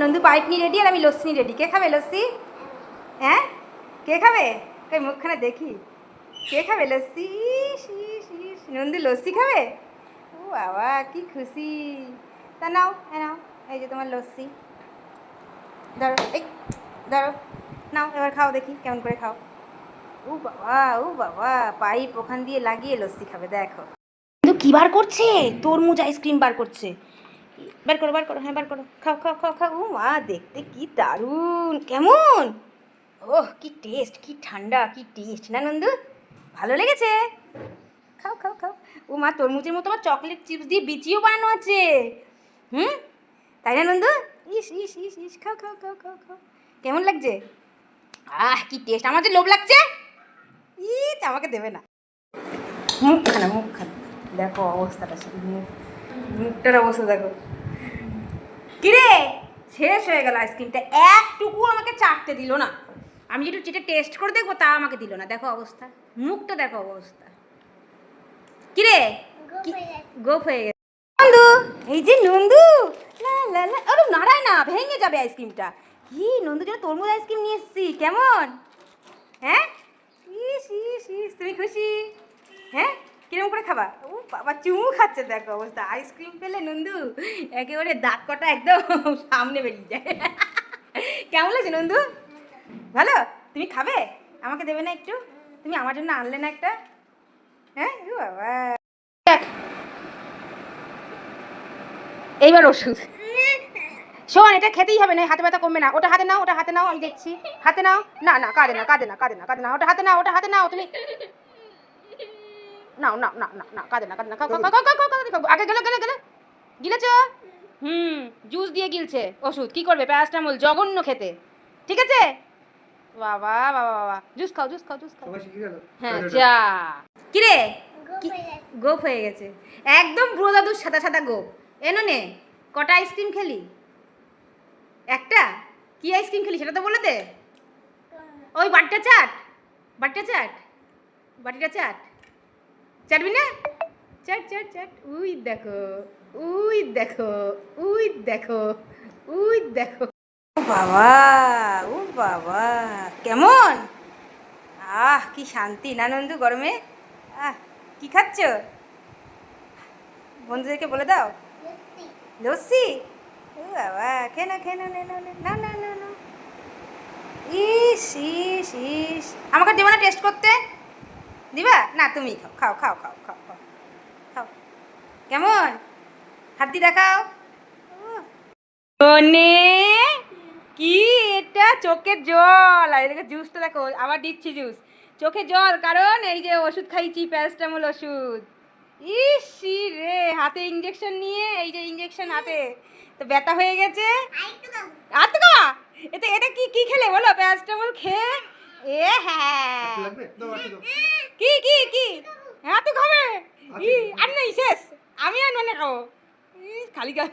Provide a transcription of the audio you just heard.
নন্দু নিয়ে রেডি আর আমি লস্যি রেডি কে খাবে লস্যি হ্যাঁ কে খাবে কই মুখখানে দেখি কে খাবে লস্যি। নন্দু লস্যি খাবে ও বাবা কি খুশি তা নাও এ নাও এই যে তোমার লস্যি ধরো এই ধরো নাও এবার খাও দেখি কেমন করে খাও ও বাবা ও বাবা পাইপ ওখান দিয়ে লাগিয়ে লস্যি খাবে দেখো কি বার করছে? তরমুজ আইসক্রিম বার করছে। বার করো বার করো হ্যাঁ বার করো। খাও খাও খাও খাও। ও মা, দেখতে কি দারুণ। কেমন? ওহ, কি টেস্ট কি ঠান্ডা, কি টেস্ট না, নন্দু? ভালো লেগেছে? খাও খাও খাও। ও মা, তরমুজের মতো আমার চকলেট চিপস দিয়ে বিচিও বানানো আছে। হুম? তাই না, নন্দু? ইস ইস ইস ইস। খাও খাও খাও খাও খাও। কেমন লাগছে? আহ, কি টেস্ট আমার যে লোভ লাগছে? ইস আমাকে দেবে না। মুখ খানা মুখখানা মুখখানা। দেখো অবস্থাটা শুধু মুখ মুখটার অবস্থা দেখো। কিরে? শেষ হয়ে গেল আইসক্রিমটা। একটুকু আমাকে চাটতে দিল না। আমি যেটু চেটে টেস্ট করে দেখব তা আমাকে দিল না। দেখো অবস্থা। মুখটা দেখো অবস্থা। কিরে? গোপ হয়ে গেছে। নন্দু এই যে নন্দু। লা লা লা। আরে নাড়ায় না ভেঙে যাবে আইসক্রিমটা। কি নন্দু যেন তরমুজ আইসক্রিম নিয়ে এসছি কেমন? হ্যাঁ? ইস ইস ইস তুমি খুশি? খাবা? ও বাবা, চুমু খাচ্ছে দেখো অবস্থা। আইসক্রিম পেলে নন্দু একেবারে দাঁত কটা একদম সামনে বেরিয়ে যায়। কেমন লাগছে নন্দু? ভালো? তুমি খাবে? আমাকে দেবে না একটু? তুমি আমার জন্য আনলে না একটা? হ্যাঁ? এইবার ওষুধ। শোন, এটা খেতেই হবে না হাতে ব্যথা কমবে না। ওটা হাতে নাও, ওটা হাতে নাও, আমি দেখছি। হাতে নাও। না না, কাঁদে না কাঁদে না কাঁদে না কাঁদে না। ওটা হাতে নাও, ওটা হাতে নাও, তুমি নাও নাও না না না কাঁদে না কাঁদে না। আগে গেলে গেলে গেলে গিলেছ হুম জুস দিয়ে গিলছে। ওষুধ কি করবে? প্যারাস্টামল জঘন্য খেতে। ঠিক আছে? বাবা বাবা বাবা জুস খাও জুস খাও জুস খাও। হ্যাঁ যা। কিরে গোপ হয়ে গেছে। একদম বুড়ো দাদুর সাদা সাদা গোপ। এনো নে কটা আইসক্রিম খেলি? একটা? কি আইসক্রিম খেলি সেটা তো বলে দে। ওই বাটিটা চাট। বাটিটা চাট। বাটিটা চাট। চাটবি না? চাট চাট চাট। উই দেখো উই দেখো উই দেখো উই দেখো। ও বাবা ও বাবা কেমন? আহ কি শান্তি না নন্দু গরমে? আহ কি খাচ্ছ? বন্ধুদেরকে বলে দাও। লস্যি। ও বাবা খে না খে না নে না না না না না। ইস ইস ইস। আমাকে দেবো না টেস্ট করতে? দিবা? না, তুমি খাও খাও খাও খাও খাও খাও খাও। কেমন? হাত দেখাও। মনে কি এটা? চোখে জল। আর এদিকে জুসটা দেখো, আবার দিচ্ছি জুস চোখে জল, কারণ এই যে ওষুধ খাইছি প্যারাসিটামল ওষুধ। ইস, রে, হাতে ইঞ্জেকশন নিয়ে, এই যে ইঞ্জেকশন হাতে। তো ব্যথা হয়ে গেছে। তো এটা এটা কি কি খেলে? বলো প্যারাসিটামল খেয়ে? এ হ্যাঁ। কি কি কি? হ্যাঁ তো খাবে? ই আর নেই শেষ। আমি আর মানে খাব। খালি গা